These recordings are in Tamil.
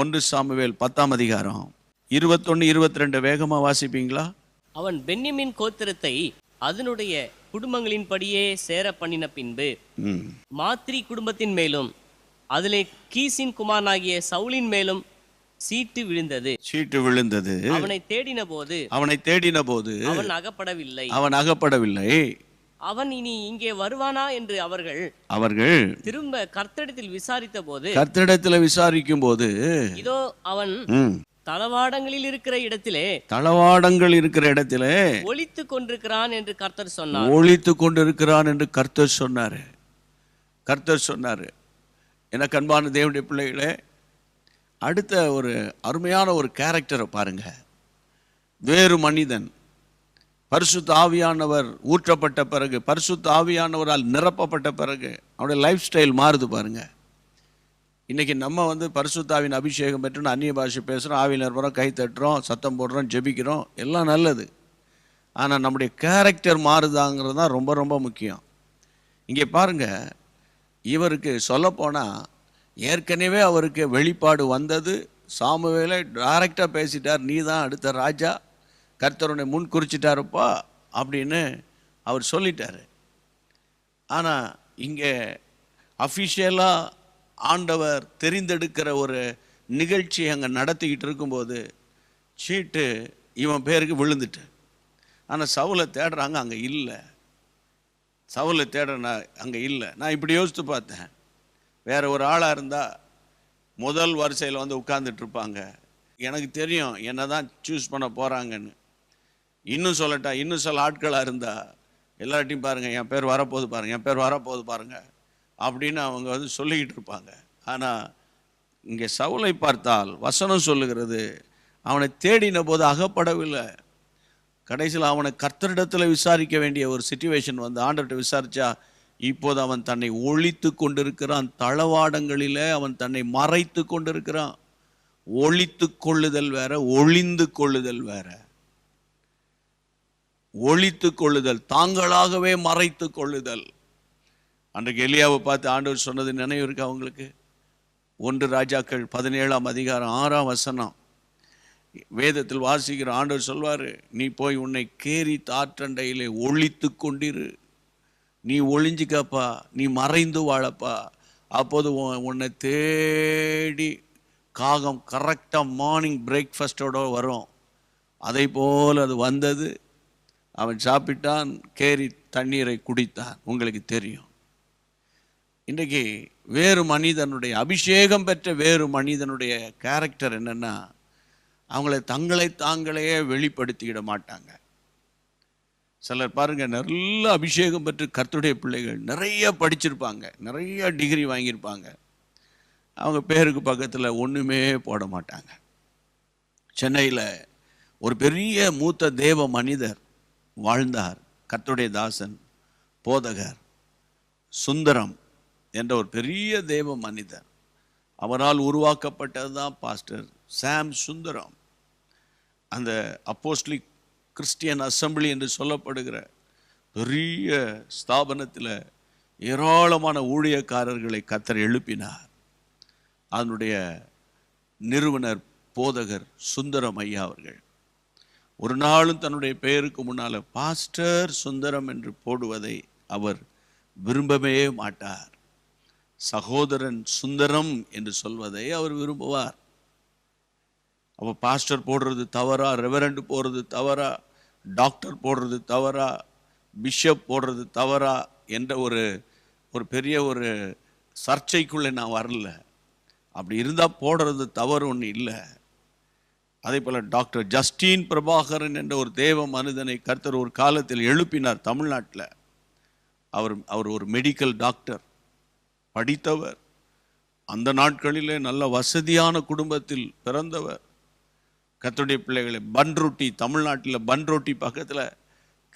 ஒன்று சாமுவேல் பத்தாம் அதிகாரம். இருபத்தொன்னு இருபத்தி ரெண்டு வேகமா வாசிப்பீங்களா? அவன் பென்யமின் கோத்திரத்தை அதனுடைய குடும்பங்களின்படியே சேர பண்ணின பின்பு மாத்ரி குடும்பத்தின் மேலும் அதிலே கீசின் குமாரனாகிய சவுலின் மேலும் சீட்டு விழுந்தது. சீட்டு விழுந்தது. அவனை தேடின போது அவனை தேடின போது அவன் அகப்படவில்லை. அவன் அகப்படவில்லை. அவன் இனி இங்கே வருவானா என்று அவர்கள் அவர்கள் திரும்ப கர்த்தரிடத்தில் விசாரித்த போது கர்த்தரிடத்துல விசாரிக்கும் போது இதோ அவன் தளவாடங்களில் இருக்கிற இடத்திலே தளவாடங்கள் இருக்கிற இடத்துல ஒளித்து கொண்டிருக்கிறான் என்று கர்த்தர் சொன்னார். ஒழித்து கொண்டிருக்கிறான் என்று கர்த்தர் சொன்னாரு. கர்த்தர் சொன்னாரு எனக்கு அன்பான தேவனுடைய பிள்ளைகளே அடுத்த ஒரு அருமையான ஒரு கேரக்டரை பாருங்க. வேறு மனிதன் பரிசுத்த ஆவியானவர் ஊற்றப்பட்ட பிறகு பரிசுத்த ஆவியானவரால் நிரப்பப்பட்ட பிறகு அவனுடைய லைஃப் ஸ்டைல் மாறுது பாருங்கள் இன்றைக்கி நம்ம வந்து பரிசுத்தாவின் அபிஷேகம் பெற்றுன்னு அந்நிய பாஷை பேசுகிறோம் ஆவியில் இருப்போம் கை தட்டுறோம் சத்தம் போடுறோம் ஜெபிக்கிறோம் எல்லாம் நல்லது. ஆனால் நம்முடைய கேரக்டர் மாறுதாங்கிறது தான் ரொம்ப ரொம்ப முக்கியம். இங்கே பாருங்கள் இவருக்கு சொல்லப்போனால் ஏற்கனவே அவருக்கு வெளிப்பாடு வந்தது சாமுவேலை டேரெக்டாக பேசிட்டார் நீ தான் அடுத்த ராஜா கர்த்தருடைய முன் குறிச்சிட்டாருப்பா அப்படின்னு அவர் சொல்லிட்டார். ஆனால் இங்கே அஃபிஷியலாக ஆண்டவர் தெரிந்தெடுக்கிற ஒரு நிகழ்ச்சி அங்கே நடத்திக்கிட்டு இருக்கும்போது சீட்டு இவன் பேருக்கு விழுந்துட்டு. ஆனால் சவுலை தேடுறாங்க அங்கே இல்லை. சவுலை தேட நான் அங்கே இல்லை. நான் இப்படி யோசித்து பார்த்தேன். வேற ஒரு ஆளாக இருந்தால் முதல் வரிசையில் வந்து உட்காந்துட்டு இருப்பாங்க. எனக்கு தெரியும் என்ன தான் சூஸ் பண்ண போகிறாங்கன்னு இன்னும் சொல்லட்டா இன்னும் சில ஆட்களாக இருந்தால் எல்லார்ட்டையும் பாருங்கள் என் பேர் வரப்போகுது பாருங்கள் என் பேர் வரப்போகுது பாருங்கள் அப்படின்னு அவங்க வந்து சொல்லிக்கிட்டு இருப்பாங்க. ஆனால் இங்கே சவுலை பார்த்தால் வசனம் சொல்லுகிறது அவனை தேடின போது அகப்படவில்லை. கடைசியில் அவனை கர்த்தரிடத்தில் விசாரிக்க வேண்டிய ஒரு சுச்சுவேஷன் வந்து ஆண்டர்கிட்ட விசாரித்தா இப்போது அவன் தன்னை ஒழித்து கொண்டிருக்கிறான். தளவாடங்களில் அவன் தன்னை மறைத்து கொண்டிருக்கிறான். ஒழித்து கொள்ளுதல் வேற ஒளிந்து கொள்ளுதல் வேற. ஒழித்து கொள்ளுதல் தாங்களாகவே மறைத்து கொள்ளுதல். அன்றைக்கு எலியாவை பார்த்து ஆண்டவர் சொன்னது நினைவு இருக்கு அவங்களுக்கு ஒன்று ராஜாக்கள் பதினேழாம் அதிகாரம் ஆறாம் வசனம். வேதத்தில் வாசிக்கிற ஆண்டவர் சொல்வார் நீ போய் உன்னை கேரி தாற்றண்டையிலே ஒழித்து கொண்டிரு. நீ ஒளிஞ்சிக்கப்பா நீ மறைந்து வாழப்பா. அப்போது உன்- உன்னை தேடி காகம் கரெக்டாக மார்னிங் பிரேக்ஃபாஸ்ட்டோடு வரும். அதை போல் அது வந்தது. அவன் சாப்பிட்டான் கேரி தண்ணீரை குடித்தான். உங்களுக்கு தெரியும். இன்றைக்கு வேறு மனிதனுடைய அபிஷேகம் பெற்ற வேறு மனிதனுடைய கேரக்டர் என்னென்னா அவங்கள தங்களை தாங்களே வெளிப்படுத்திக்கிட மாட்டாங்க. சிலர் பாருங்கள் நல்ல அபிஷேகம் பெற்று கர்த்துடைய பிள்ளைகள் நிறைய படிச்சிருப்பாங்க. நிறைய டிகிரி வாங்கியிருப்பாங்க. அவங்க பேருக்கு பக்கத்தில் ஒன்றுமே போட மாட்டாங்க. சென்னையில் ஒரு பெரிய மூத்த தேவ மனிதர் வாழ்ந்தார். கத்துடைய தாசன் போதகர் சுந்தரம் என்ற ஒரு பெரிய தேவ மனிதர். அவரால் உருவாக்கப்பட்டது தான் பாஸ்டர் சாம் சுந்தரம். அந்த அப்போஸ்லிக் கிறிஸ்டியன் அசம்பிளி என்று சொல்லப்படுகிற பெரிய ஸ்தாபனத்தில் ஏராளமான ஊழியக்காரர்களை கத்தர் எழுப்பினார். அதனுடைய நிறுவனர் போதகர் சுந்தரம் ஐயா அவர்கள். ஒரு நாளும் தன்னுடைய பெயருக்கு முன்னால் பாஸ்டர் சுந்தரம் என்று போடுவதை அவர் விரும்பவே மாட்டார். சகோதரன் சுந்தரம் என்று சொல்வதை அவர் விரும்புவார். அப்போ பாஸ்டர் போடுறது தவறா ரெவரண்ட் போடுறது தவறா டாக்டர் போடுறது தவறா பிஷப் போடுறது தவறா என்ற ஒரு ஒரு பெரிய ஒரு சர்ச்சைக்குள்ளே நான் வரல. அப்படி இருந்தால் போடுறது தவறு ஒன்று இல்லை. அதே போல் டாக்டர் ஜஸ்டின் பிரபாகரன் என்ற ஒரு தேவ மனிதனை கர்த்தர் ஒரு காலத்தில் எழுப்பினார் தமிழ்நாட்டில். அவர் அவர் ஒரு மெடிக்கல் டாக்டர் படித்தவர் அந்த நாட்களிலே நல்ல வசதியான குடும்பத்தில் பிறந்தவர். கத்துடைய பிள்ளைகளை பன்ரொட்டி தமிழ்நாட்டில் பன்ரொட்டி பக்கத்தில்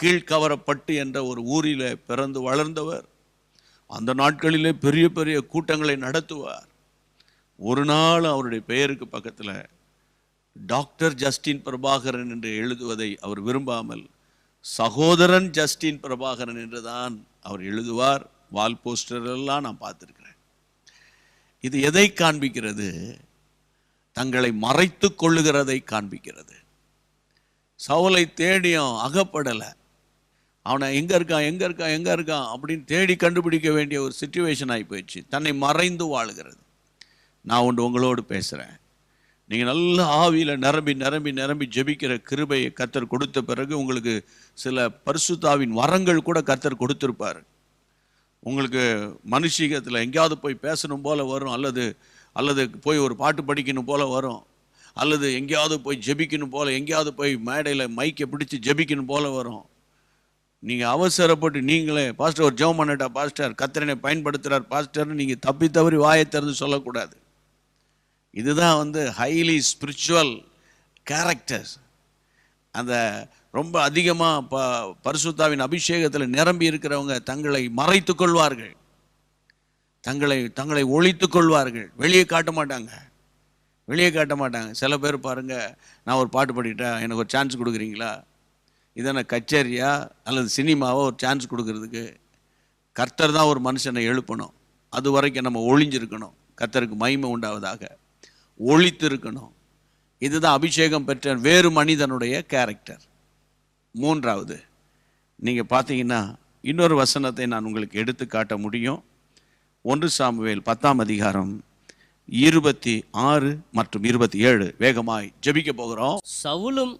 கீழ்கவரப்பட்டு என்ற ஒரு ஊரில் பிறந்து வளர்ந்தவர். அந்த நாட்களிலே பெரிய பெரிய கூட்டங்களை நடத்துவார். ஒரு நாள் அவருடைய பெயருக்கு பக்கத்தில் டாக்டர் ஜஸ்டின் பிரபாகரன் என்று எழுதுவதை அவர் விரும்பாமல் சகோதரன் ஜஸ்டின் பிரபாகரன் என்றுதான் அவர் எழுதுவார். வால் போஸ்டரெல்லாம் நான் பார்த்துருக்கிறேன். இது எதை காண்பிக்கிறது? தங்களை மறைத்து கொள்ளுகிறதை காண்பிக்கிறது. சவுலை தேடியும் அகப்படலை. அவனை எங்கே இருக்கான்? எங்கே இருக்கான்? எங்கே இருக்கான்? அப்படின்னு தேடி கண்டுபிடிக்க வேண்டிய ஒரு சுச்சுவேஷன் ஆகி போயிடுச்சு. தன்னை மறைந்து வாழுகிறது. நான் ஒன்று உங்களோடு பேசுகிறேன் நீங்கள் நல்ல ஆவியில் நிரம்பி நிரம்பி நிரம்பி ஜெபிக்கிற கிருபையை கத்தர் கொடுத்த பிறகு உங்களுக்கு சில பரிசுத்தாவின் வரங்கள் கூட கத்தர் கொடுத்துருப்பார். உங்களுக்கு மனுஷீகத்தில் எங்கேயாவது போய் பேசணும் போல் வரும் அல்லது அல்லது போய் ஒரு பாட்டு படிக்கணும் போல் வரும் அல்லது எங்கேயாவது போய் ஜெபிக்கணும் போல் எங்கேயாவது போய் மேடையில் மைக்கை பிடிச்சி ஜெபிக்கணும் போல் வரும். நீங்கள் அவசரப்பட்டு நீங்களே பாஸ்டர் ஒரு ஜெபம் பண்ணட்டா பாஸ்டர் கத்திரனை பயன்படுத்துகிறார் பாஸ்டர்னு நீங்கள் தப்பி தவறி வாயை திறந்து சொல்லக்கூடாது. இதுதான் வந்து ஹைலி ஸ்பிரிச்சுவல் கேரக்டர்ஸ் அந்த ரொம்ப அதிகமாக ப பரிசுத்தாவின் அபிஷேகத்தில் நிரம்பி இருக்கிறவங்க தங்களை மறைத்து கொள்வார்கள். தங்களை தங்களை ஒழித்து கொள்வார்கள். வெளியே காட்ட மாட்டாங்க. வெளியே காட்ட மாட்டாங்க. சில பேர் பாருங்கள் நான் ஒரு பாட்டு பாடிட்டேன் எனக்கு ஒரு சான்ஸ் கொடுக்குறீங்களா? இதென்ன கச்சேரியா அல்லது சினிமாவோ ஒரு சான்ஸ் கொடுக்கறதுக்கு கர்த்தர் தான் ஒரு மனுஷனை எழுப்பணும். அது வரைக்கும் நம்ம ஒளிஞ்சிருக்கணும். கர்த்தருக்கு மகிமை உண்டாவதாக. ஒளித்து இருக்கணும் இதுதான் அபிஷேகம் பெற்ற வேறு மனிதனுடைய கேரக்டர் மூன்றாவது நீங்கள் பார்த்தீங்கன்னா இன்னொரு வசனத்தை நான் உங்களுக்கு எடுத்து காட்ட முடியும். ஒன்று சாமுவேல் பத்தாம் அதிகாரம் இருபத்தி ஆறு மற்றும் இருபத்தி ஏழு. வேகமாய் ஜெபிக்க போகிறோம். சவுலும்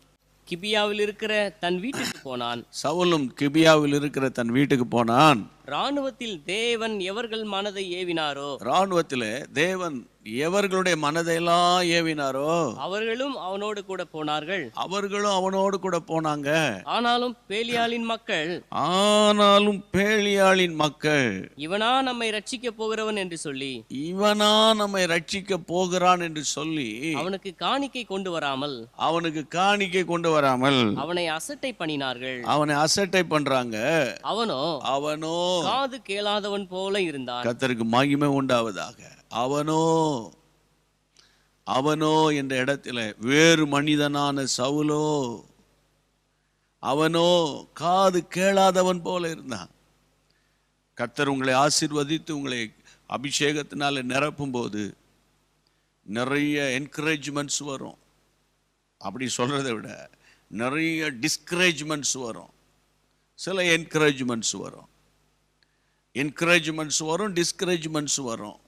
கிபியாவில் இருக்கிற தன் வீட்டுக்கு போனான். சவுலும் கிபியாவில் இருக்கிற தன் வீட்டுக்கு போனான். இராணுவத்தில் தேவன் எவர்கள் மனதை ஏவினாரோ? இராணுவத்தில் தேவன் எவர்களுடைய மனதையெல்லாம் ஏவினாரோ? அவர்களும் அவனோடு கூட போனார்கள். அவர்களும் அவனோடு கூட போனாங்க. ஆனாலும் பேலியாளின் மக்கள் ஆனாலும் பேலியாளின் மக்கள் இவனா நம்மை ரட்சிக்க போகிறவன் என்று சொல்லி இவனா நம்மை ரட்சிக்க போகிறான் என்று சொல்லி அவனுக்கு காணிக்கை கொண்டு வராமல் அவனுக்கு காணிக்கை கொண்டு வராமல் அவனை அசட்டை பண்ணினார்கள். அவனை அசட்டை பண்றாங்க. அவனோ? அவனோ காது கேளாதவன் போல இருந்தான். கர்த்தருக்கு மகிமை உண்டாவதாக. அவனோ அவனோ என்ற இடத்துல வேறு மனிதனான சவுலோ அவனோ காது கேளாதவன் போல இருந்தான். கர்த்தர் உங்களை ஆசீர்வதித்து உங்களை அபிஷேகத்தினால நிரப்பும் போது நிறைய என்கரேஜ்மெண்ட்ஸ் வரும். அப்படி சொல்றதை விட நிறைய டிஸ்கரேஜ்மெண்ட்ஸ் வரும். சில என்கரேஜ்மெண்ட்ஸ் வரும். என்கரேஜ்மெண்ட்ஸ் வரும் டிஸ்கரேஜ்மெண்ட்ஸ் வரும்.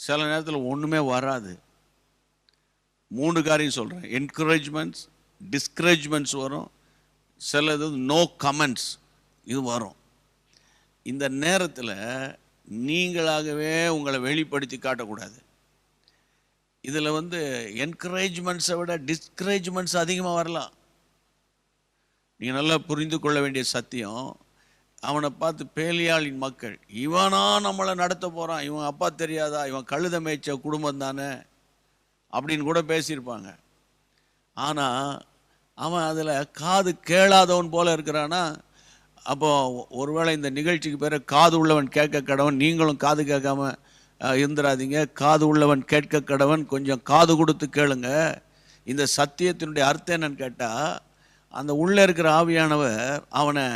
சில நேரத்தில் ஒன்றுமே வராது. மூணு காரியம் சொல்கிறேன் என்கரேஜ்மெண்ட்ஸ் டிஸ்கரேஜ்மெண்ட்ஸ் வரும். சில இது நோ கமெண்ட்ஸ் இது வரும். இந்த நேரத்தில் நீங்களாகவே உங்களை வெளிப்படுத்தி காட்டக்கூடாது. இதில் வந்து என்கரேஜ்மெண்ட்ஸை விட டிஸ்கரேஜ்மெண்ட்ஸ் அதிகமாக வரலாம். நீங்கள் நல்லா புரிந்து கொள்ள வேண்டிய சத்தியம் அவனை பார்த்து பேலியாளின் மக்கள் இவனா நம்மளை நடத்த போகிறான் இவன் அப்பா தெரியாதா இவன் கழுத மேய்ச்ச குடும்பம் தானே அப்படின்னு கூட பேசியிருப்பாங்க. ஆனால் அவன் அதில் காது கேளாதவன் போல இருக்கிறானா? அப்போ ஒருவேளை இந்த நிகழ்ச்சிக்கு பேர் காது உள்ளவன் கேட்க கடவன் நீங்களும் காது கேட்காம இருந்துடாதீங்க காது உள்ளவன் கேட்க கடவன் கொஞ்சம் காது கொடுத்து கேளுங்க. இந்த சத்தியத்தினுடைய அர்த்தம் என்னன்னு கேட்டால் அந்த உள்ளே இருக்கிற ஆவியானவர் அவனை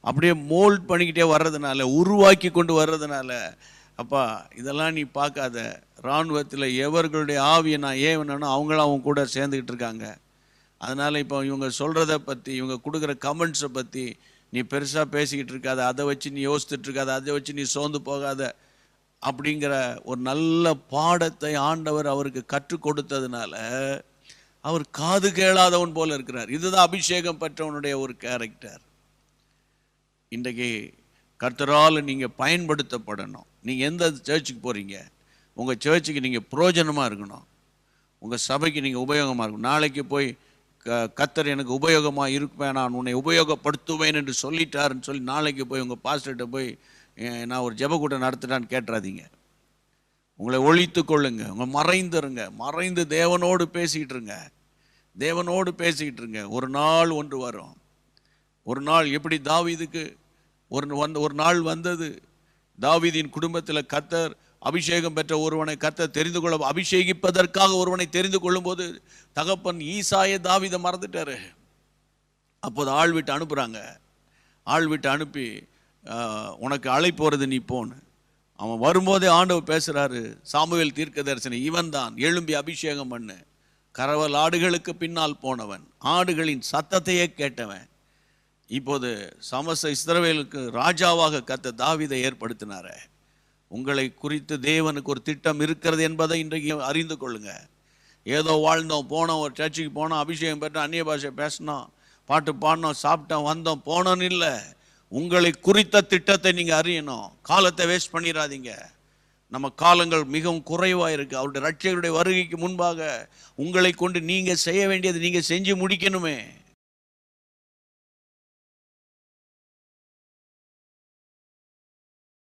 அப்படியே மோல்ட் பண்ணிக்கிட்டே வர்றதுனால உருவாக்கி கொண்டு வர்றதுனால அப்பா இதெல்லாம் நீ பார்க்காத. இராணுவத்தில் எவர்களுடைய ஆவியை நான் ஏவனோ அவங்களும் அவங்க கூட சேர்ந்துக்கிட்டு இருக்காங்க. அதனால் இப்போ இவங்க சொல்கிறத பற்றி இவங்க கொடுக்குற கமெண்ட்ஸை பற்றி நீ பெருசாக பேசிக்கிட்டு இருக்காத. அதை வச்சு நீ யோசித்துட்டு இருக்காத. அதை வச்சு நீ சோர்ந்து போகாத. அப்படிங்கிற ஒரு நல்ல பாடத்தை ஆண்டவர் அவருக்கு கற்றுக் கொடுத்ததுனால அவர் காது கேளாதவன் போல இருக்கிறார். இதுதான் அபிஷேகம் பெற்றவனுடைய ஒரு கேரக்டர் இன்றைக்கு கர்த்தரால் நீங்கள் பயன்படுத்தப்படணும். நீங்கள் எந்த சர்ச்சுக்கு போகிறீங்க உங்கள் சர்ச்சுக்கு நீங்கள் புரோஜனமாக இருக்கணும். உங்கள் சபைக்கு நீங்கள் உபயோகமாக இருக்கணும். நாளைக்கு போய் க கத்தர் எனக்கு உபயோகமாக இருப்பேன் நான் உன்னை உபயோகப்படுத்துவேன் என்று சொல்லிட்டாருன்னு சொல்லி நாளைக்கு போய் உங்கள் பாஸ்டர்கிட்ட போய் நான் ஒரு ஜெபக்கூட்டம் நடத்துட்டான்னு கேட்டுறாதீங்க. உங்களை ஒழித்து கொள்ளுங்க. உங்கள் மறைந்துருங்க. மறைந்து தேவனோடு பேசிக்கிட்டு இருங்க தேவனோடு பேசிக்கிட்டு இருங்க ஒரு நாள் ஒன்று வரும். ஒரு நாள் எப்படி தாவீதுக்கு ஒரு வந்து ஒரு நாள் வந்தது. தாவிதின் குடும்பத்தில் கத்தர் அபிஷேகம் பெற்ற ஒருவனை கத்தர் தெரிந்து கொள்ள அபிஷேகிப்பதற்காக ஒருவனை தெரிந்து கொள்ளும்போது தகப்பன் ஈசாய தாவிதை மறந்துட்டாரு. அப்போது ஆள் விட்டு அனுப்புகிறாங்க ஆள் விட்டு அனுப்பி உனக்கு அழைப்பு வருது நீ போன்னு. அவன் வரும்போதே ஆண்டவர் பேசுகிறாரு சாமுவேல் தீர்க்க தரிசனம் இவன் தான் எழும்பி அபிஷேகம் பண்ணு. கரவல் ஆடுகளுக்கு பின்னால் போனவன் ஆடுகளின் சத்தத்தையே கேட்டவன். இப்போது சமஸ்த இஸ்ரவேலுக்கு ராஜாவாக கத்த தாவிதை ஏற்படுத்தினார. உங்களை குறித்து தேவனுக்கு ஒரு திட்டம் இருக்கிறது என்பதை இன்றைக்கு அறிந்து கொள்ளுங்க. ஏதோ வாழ்ந்தோம் போனோம் ஒரு சர்ச்சுக்கு போனோம் அபிஷேகம் பெற்றோம் அந்நிய பாஷை பேசினோம் பாட்டு பாடினோம் சாப்பிட்டோம் வந்தோம் போனோன்னு இல்லை. உங்களை குறித்த திட்டத்தை நீங்கள் அறியணும். காலத்தை வேஸ்ட் பண்ணிடாதீங்க. நம்ம காலங்கள் மிகவும் குறைவாக இருக்குது அவருடைய ரட்சகருடைய வருகைக்கு முன்பாக உங்களை கொண்டு நீங்கள் செய்ய வேண்டியது நீங்கள் செஞ்சு முடிக்கணுமே.